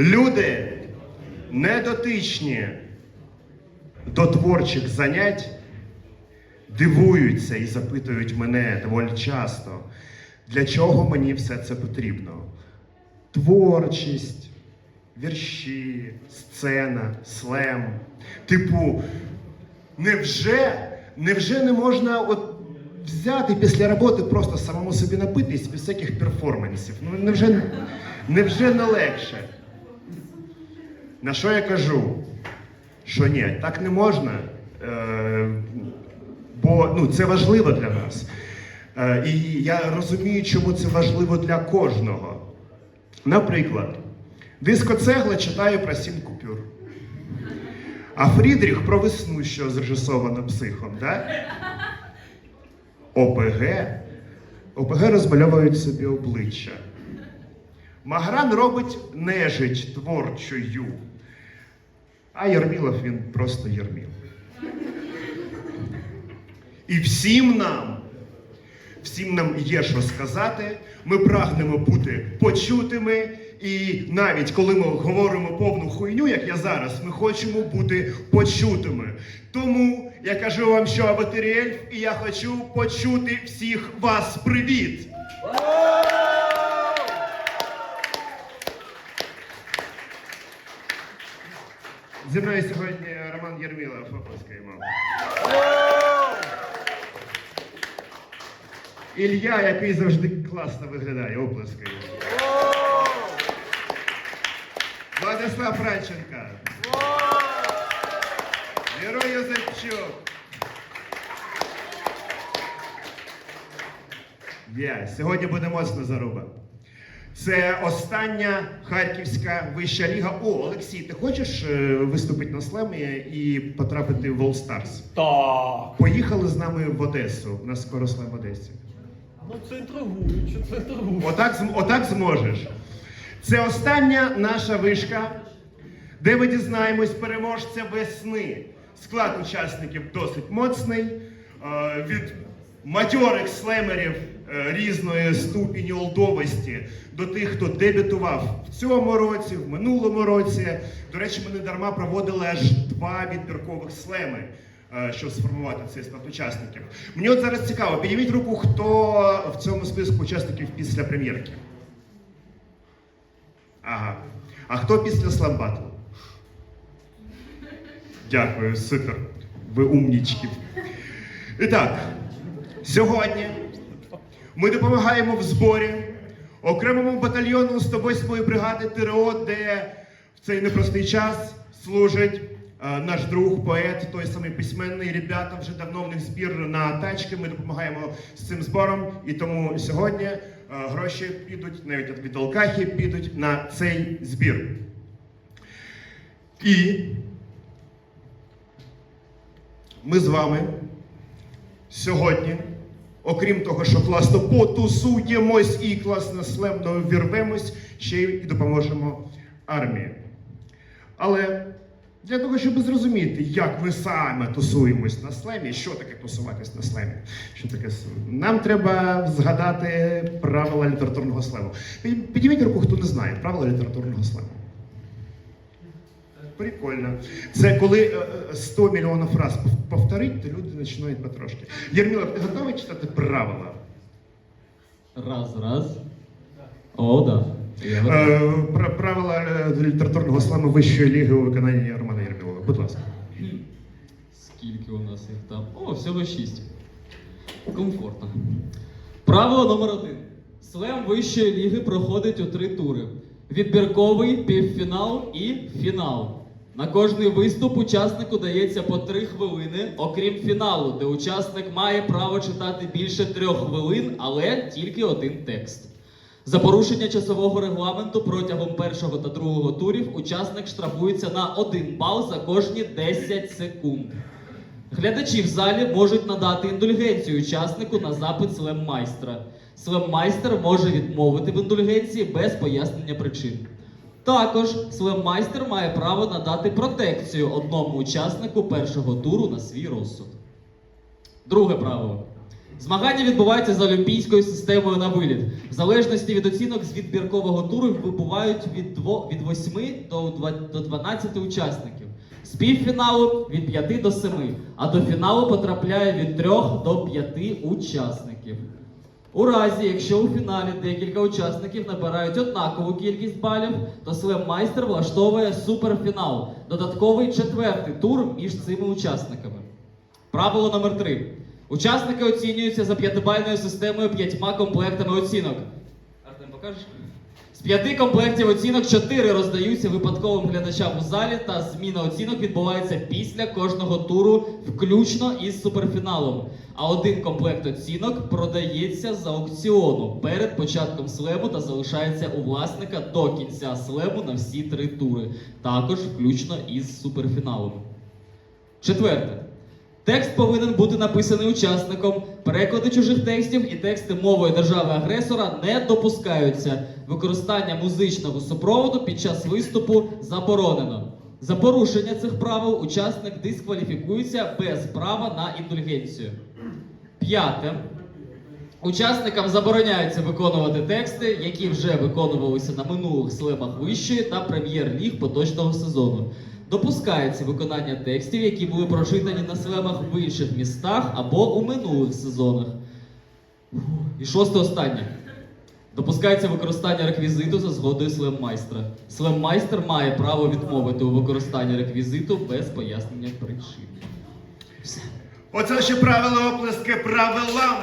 Люди недотичні до творчих занять дивуються і запитують мене доволі часто, для чого мені все це потрібно. Творчість, вірші, сцена, слем. Типу, невже, невже не можна от взяти після роботи просто самому собі напитись без всяких перформансів? Ну невже, невже не легше? На що я кажу? Що ні, так не можна. Е, бо ну, це важливо для нас. Е, і я розумію, чому це важливо для кожного. Наприклад, дискоцегла читає про сім купюр. А Фрідріх про весну, що зрежисовано психом, да? ОПГ. ОПГ розмальовують собі обличчя. Магран робить нежить творчою. А Єрмілов він просто Єрміл. І всім нам, всім нам є що сказати. Ми прагнемо бути почутими. І навіть коли ми говоримо повну хуйню, як я зараз, ми хочемо бути почутими. Тому я кажу вам, що Абатеріель, і я хочу почути всіх вас. Привіт! Зі мною сьогодні Роман Єрмілов, оплескаємо. Ілля, який завжди класно виглядає, оплескаємо. Владислав Франченка. Герой Юзефчук. Є, сьогодні буде моцна заруба. Це остання Харківська вища ліга. О, Олексій, ти хочеш е, виступити на слемі і потрапити в All Stars? Так. Поїхали з нами в Одесу. У нас скоро слем в Одесі. Ну це інтригуюче, це інтригуюче. Отак, отак зможеш. Це остання наша вишка, де ми дізнаємось переможця весни. Склад учасників досить моцний. Е, Від матьорих слемерів різної ступені олдовості до тих, хто дебютував в цьому році, в минулому році. До речі, ми не дарма проводили аж два відбіркових слеми, е, щоб сформувати цей склад учасників. Мені от зараз цікаво, підніміть руку, хто в цьому списку учасників після прем'єрки. Ага. А хто після сламбатлу? Дякую, супер. Ви умнічки. І так, сьогодні ми допомагаємо в зборі окремому батальйону 108-ї бригади ТРО, де в цей непростий час служить е, наш друг, поет, той самий письменний. Ребята вже давно в них збір на тачки. Ми допомагаємо з цим збором. І тому сьогодні е, гроші підуть, навіть від Алкахи підуть на цей збір. І ми з вами сьогодні, окрім того, що класно потусуємось і класно слемно вірвемось, ще й допоможемо армії. Але для того, щоб зрозуміти, як ми саме тусуємось на слемі, що таке тусуватись на слемі, що таке нам треба згадати правила літературного слему. Під- Підніміть руку, хто не знає правила літературного слему. Прикольно. Це коли е, е, 100 мільйонів пов- повторить, то люди починають потрошки. Єрміла, ти готовий читати правила? Раз, раз. О, да. Е, правила е, літературного сламу Вищої ліги у виконанні Романа Єрмілова. Будь ласка. Скільки у нас їх там? О, всього шість. Комфортно. Правило номер один. Слем вищої ліги проходить у три тури: відбірковий, півфінал і фінал. На кожний виступ учаснику дається по три хвилини, окрім фіналу, де учасник має право читати більше трьох хвилин, але тільки один текст. За порушення часового регламенту протягом першого та другого турів учасник штрафується на 1 бал за кожні 10 секунд. Глядачі в залі можуть надати індульгенцію учаснику на запит слеммайстра. Слеммайстер може відмовити в індульгенції без пояснення причин. Також слеммайстер має право надати протекцію одному учаснику першого туру на свій розсуд. Друге правило. Змагання відбуваються за олімпійською системою на виліт. В залежності від оцінок з відбіркового туру вибувають від, дво, від 8 до, два- до 12 учасників. З півфіналу від 5 до 7, а до фіналу потрапляє від 3 до 5 учасників. У разі, якщо у фіналі декілька учасників набирають однакову кількість балів, то слем-майстер влаштовує суперфінал, додатковий четвертий тур між цими учасниками. Правило номер 3. Учасники оцінюються за п'ятибальною системою п'ятьма комплектами оцінок. Артем, покажеш? З п'яти комплектів оцінок чотири роздаються випадковим глядачам у залі, та зміна оцінок відбувається після кожного туру, включно із суперфіналом. А один комплект оцінок продається з аукціону перед початком слему та залишається у власника до кінця слему на всі три тури, також включно із суперфіналом. Четверте. Текст повинен бути написаний учасником. Переклади чужих текстів і тексти мовою держави-агресора не допускаються. Використання музичного супроводу під час виступу заборонено. За порушення цих правил учасник дискваліфікується без права на індульгенцію. П'яте. Учасникам забороняється виконувати тексти, які вже виконувалися на минулих слемах вищої та прем'єр-ліг поточного сезону. Допускається виконання текстів, які були прочитані на слемах в інших містах або у минулих сезонах. І шосте останнє. Допускається використання реквізиту за згодою слем-майстра. Слем-майстер має право відмовити у використанні реквізиту без пояснення причини. Все. Оце ще правила оплески правилам.